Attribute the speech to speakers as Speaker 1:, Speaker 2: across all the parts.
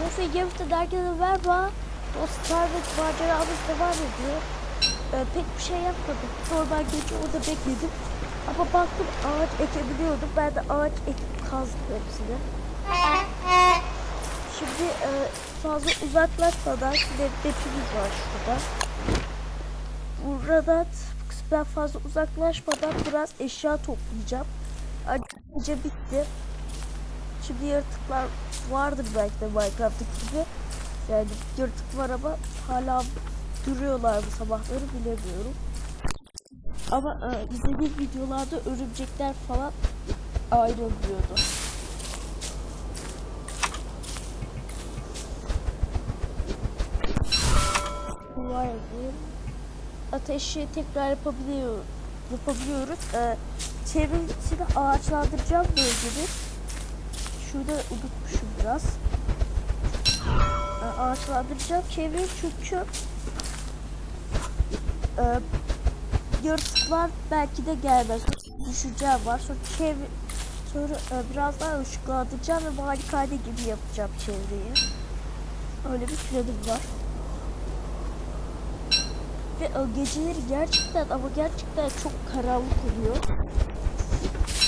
Speaker 1: Neyse Games'te dergide merhaba. Dostlar ve maceramız devam ediyor. Ee, pek bir şey yapmadım. Normal gece orada bekledim. Ama baktım ağaç ekebiliyordum. Ben de ağaç ekip kazdım hepsini. Şimdi e, fazla uzaklaşmadan şimdi mapimiz var şurada. Buradan ben fazla uzaklaşmadan biraz eşya toplayacağım. Ayrıca bitti. Şimdi yaratıklar vardır belki de Minecraft'taki gibi. Yani yaratık var ama hala duruyorlar mı sabahları bilemiyorum. Ama e, izlediğim videolarda örümcekler falan ayrılıyordu. Var yapayım. Ateşi tekrar yapabiliyor, yapabiliyoruz. E, çevre içini ağaçlandıracağım bölgeyi. Şurada unutmuşum biraz. E, ağaçlandıracağım çevreyi çünkü e, yaratıklar belki de gelmez. Düşeceğim var. Sonra çevre sonra e, biraz daha ışıklandıracağım ve malikane gibi yapacağım çevreyi. Öyle bir planım var. Ve e, geceleri gerçekten ama gerçekten çok karanlık oluyor.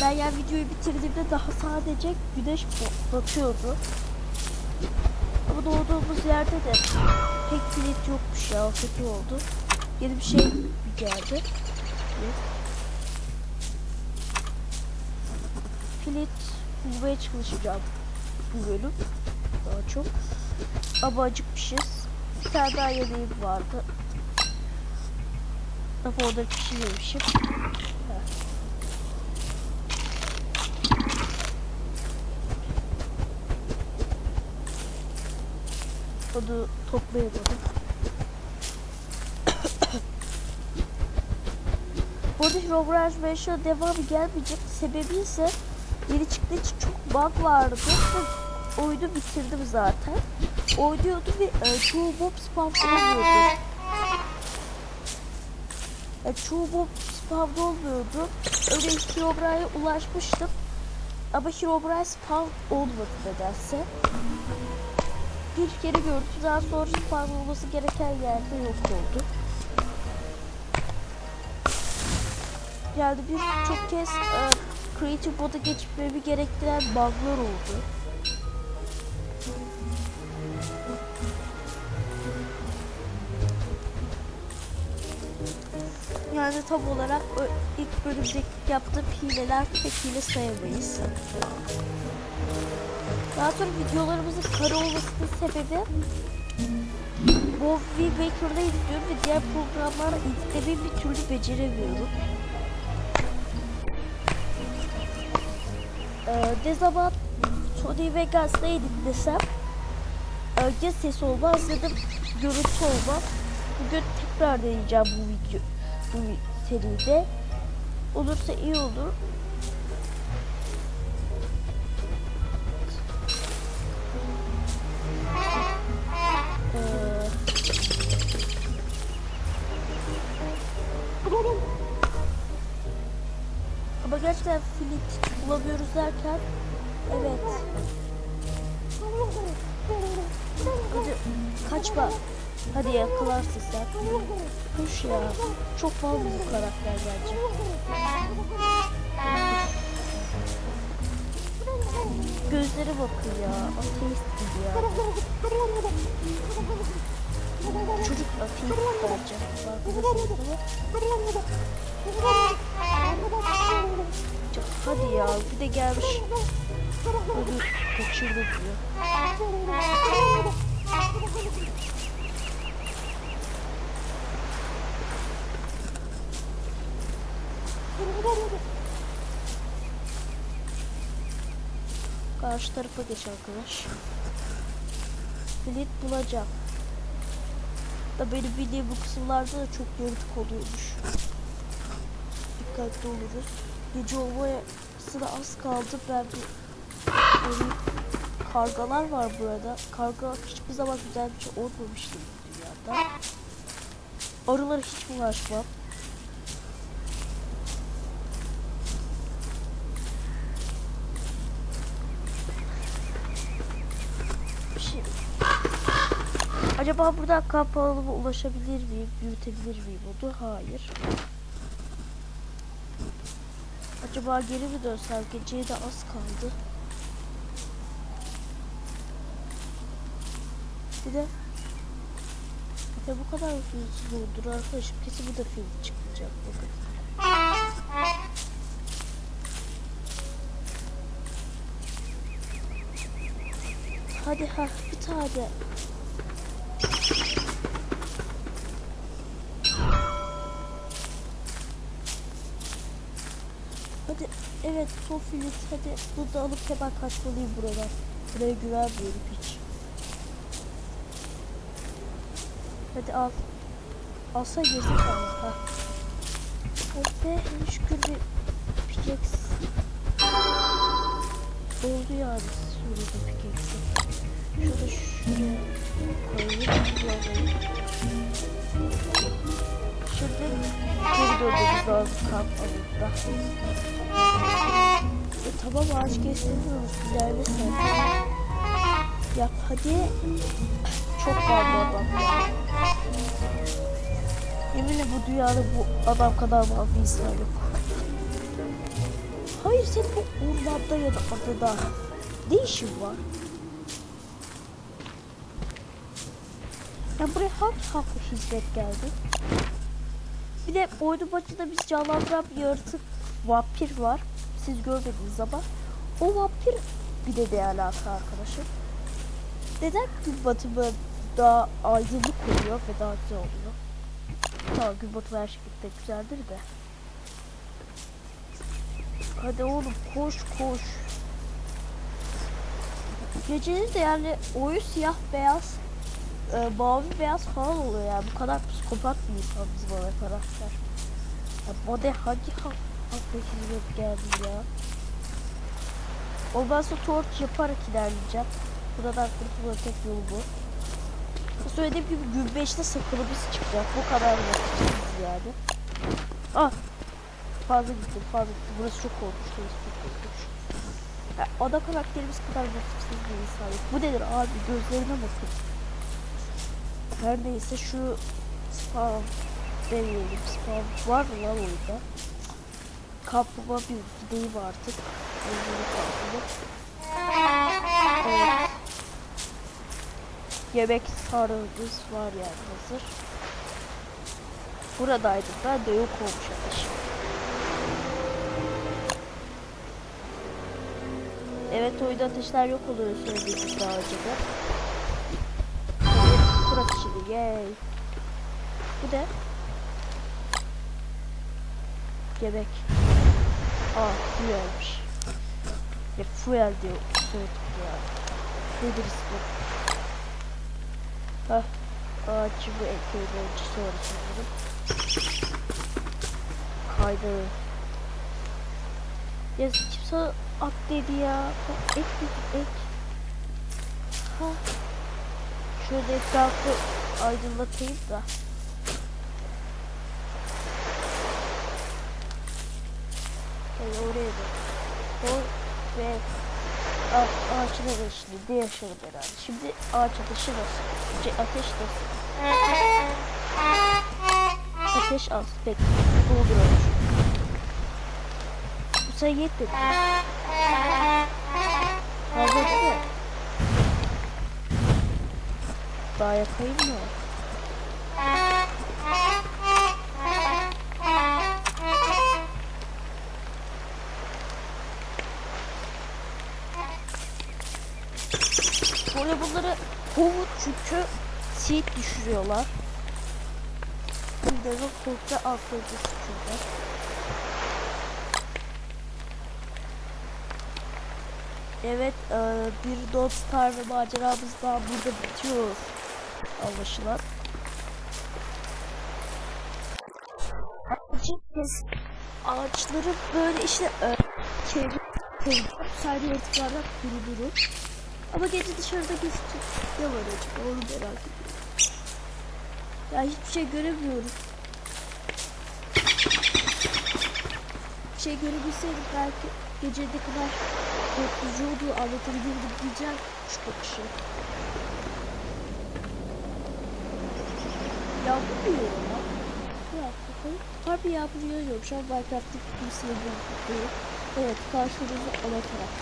Speaker 1: Ben yani videoyu bitirdiğimde daha sadece güneş ba- batıyordu. Ama doğduğumuz yerde de pek kilit yokmuş ya kötü oldu. Yeni bir şey geldi. Evet. Kilit bulmaya çalışacağım bu bölüm. Daha çok. Ama acıkmışız. Bir tane daha yemeğim vardı. Ama orada pişirmemişim. Onu toplayamadım. Bu arada Herobrine Mansion'a devamı gelmeyecek. Sebebi ise yeni çıktığı için çok bug vardı. Oyunu bitirdim zaten. Oynuyordu ve e, çoğu mob spawn olmuyordu. E, çoğu mob spawn olmuyordu. Öyle Herobrine'e ulaşmıştım. Ama Herobrine spawn olmadı nedense bir kere gördüm. Daha sonra spawn olması gereken yerde yok oldu. Yani bir çok kez e, Creative Mode'a geçmemi gerektiren bug'lar oldu. Yani tam olarak ilk bölümdeki yaptığım hileler pek hile sayamayız. Daha sonra videolarımızın kara olmasının sebebi Movie Maker'da izliyorum ve diğer programlarda izlemeyi bir türlü beceremiyorum. Ee, ne zaman Sony Vegas'ta editlesem ya ses olmaz ya da görüntü olmaz. Bugün tekrar deneyeceğim bu video bu seride. Olursa iyi olur. Ama gerçekten filit bulamıyoruz derken evet. Hadi kaçma. Hadi yakalarsın sen. Koş ya. Çok fazla bu karakter bence. Gözleri bakıyor. Ateist gibi ya. Çocuk ateist? Çok- Hadi ya bir de gelmiş. Hadi kaçırdı diyor. Karşı tarafa geç arkadaş. Bilet bulacağım. Da benim bildiğim bu kısımlarda da çok yaratık oluyormuş. Dikkatli oluruz. Gece olmaya sıra az kaldı. Ben bir Böyle kargalar var burada. Karga hiçbir zaman güzel bir şey olmamıştı bu dünyada. Arılara hiç bulaşmam. Şimdi Acaba burada kamp alanıma ulaşabilir miyim? Büyütebilir miyim onu? Hayır. Acaba geri mi dönsem? Geceye de az kaldı. Bir de ya bu kadar hızlı olur arkadaşım. Kesin bu da film çıkacak bakın. Hadi ha bir tane. Evet Sofilis hadi bunu da alıp hemen kaçmalıyım buradan. Buraya güvenmiyorum hiç. Hadi al. Alsa gezdik ama ha. Be şükür bir pickaxe. Oldu yani şurada pickaxe. Şurada şuraya koyayım. Şuraya Şurada geri dönmemiz lazım kamp alanında. E, tamam ağaç kestiriyoruz. İlerlesin. Yap hadi. Çok kaldı adam ya. Eminim bu dünyada bu adam kadar mal bir insan yok. Hayır sen bu ormanda ya da adada ne işin var? Ya buraya hangi haklı hizmet geldi? Bir de oyunun başında biz canlandıran bir yaratık vampir var. Siz görmediniz ama o vampir bir de ne alaka arkadaşım? Neden gün batımı daha aydınlık oluyor ve daha güzel oluyor? Tamam gün batımı her şekilde güzeldir de. Hadi oğlum koş koş. Geceleri de yani oyu siyah beyaz e, mavi beyaz falan oluyor yani bu kadar psikopat bir insan bizim ana karakter. Ya Bode hangi hak hizmet geldi ya. Ondan sonra torch yaparak ilerleyeceğim. Buradan kurtulma tek yolu bu. Söylediğim gibi gün 5'te sakınımız çıkacak. Bu kadar yapacağız yani. Ah! Fazla gittim fazla gittim. Burası çok olmuş. Çok olmuş. Ya, ada karakterimiz kadar vakıfsız bir insan yok. Bu nedir abi? Gözlerine bakın. Her neyse şu spam demeyelim. Spam var mı lan orada? Kapluma bir gideyim artık. Özürlü kapluma. Yemek sarığımız var yani hazır. Buradaydım ben de yok olmuş ateşim. Evet oyunda ateşler yok oluyor söylediğimiz daha önce de. Tur ateşi yay. Bu de. Yemek. Aa fuelmiş. Ya fuel diyor. Söyledik ya. Nedir ismi? Hah. Ağaçı bu ekmeği önce sonra sanırım. Kaydı. Ya kimse at dedi ya. Ek dedi ek. Ha. Şöyle etrafı aydınlatayım da. Şöyle oraya da. O ve ağaç, ağaçın arasında yaşarım herhalde. Şimdi ağaç ateşi nasıl? Ce, ateş nasıl? Ateş az. Peki. Dolduralım. Bu sayı yetmedi. Fazla değil mi? Daha yapayım mı? Sonra bunları kovut çünkü seed düşürüyorlar. Bir de korkta altları düşürüyorlar. Evet, bir dostlar ve maceramız daha burada bitiyor anlaşılan. Ağacın ağaçları böyle işte çevre koyacağım. Sadece yaratıklardan kurulurum. Ama gece dışarıda gözükecek ne var acaba onu merak ediyorum. Ya hiçbir şey göremiyorum. Bir şey görebilseydim belki gece ne kadar korkutucu olduğu anlatabilirdim diyeceğim şu bakışı. Yağmur mu bakalım. Harbi yağmur yağıyor. Şu an Minecraft'ta kimseye değil. Evet karşımızda ana taraf.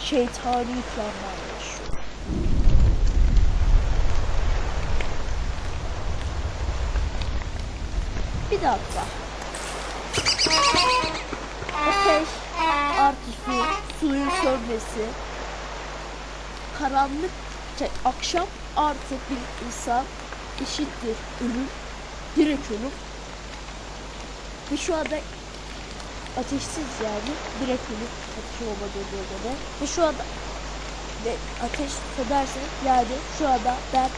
Speaker 1: Şeytani planlar yaşıyor. Bir dakika. Ateş artı su, suyun sönmesi, karanlık, şey, akşam artı bir insan eşittir ölüm, direkt ölüm. Ve şu anda ateşsiz yani direkt ölüm ateş olmadığı göre. Ve şu anda ve ateş sönerse yani şu anda ben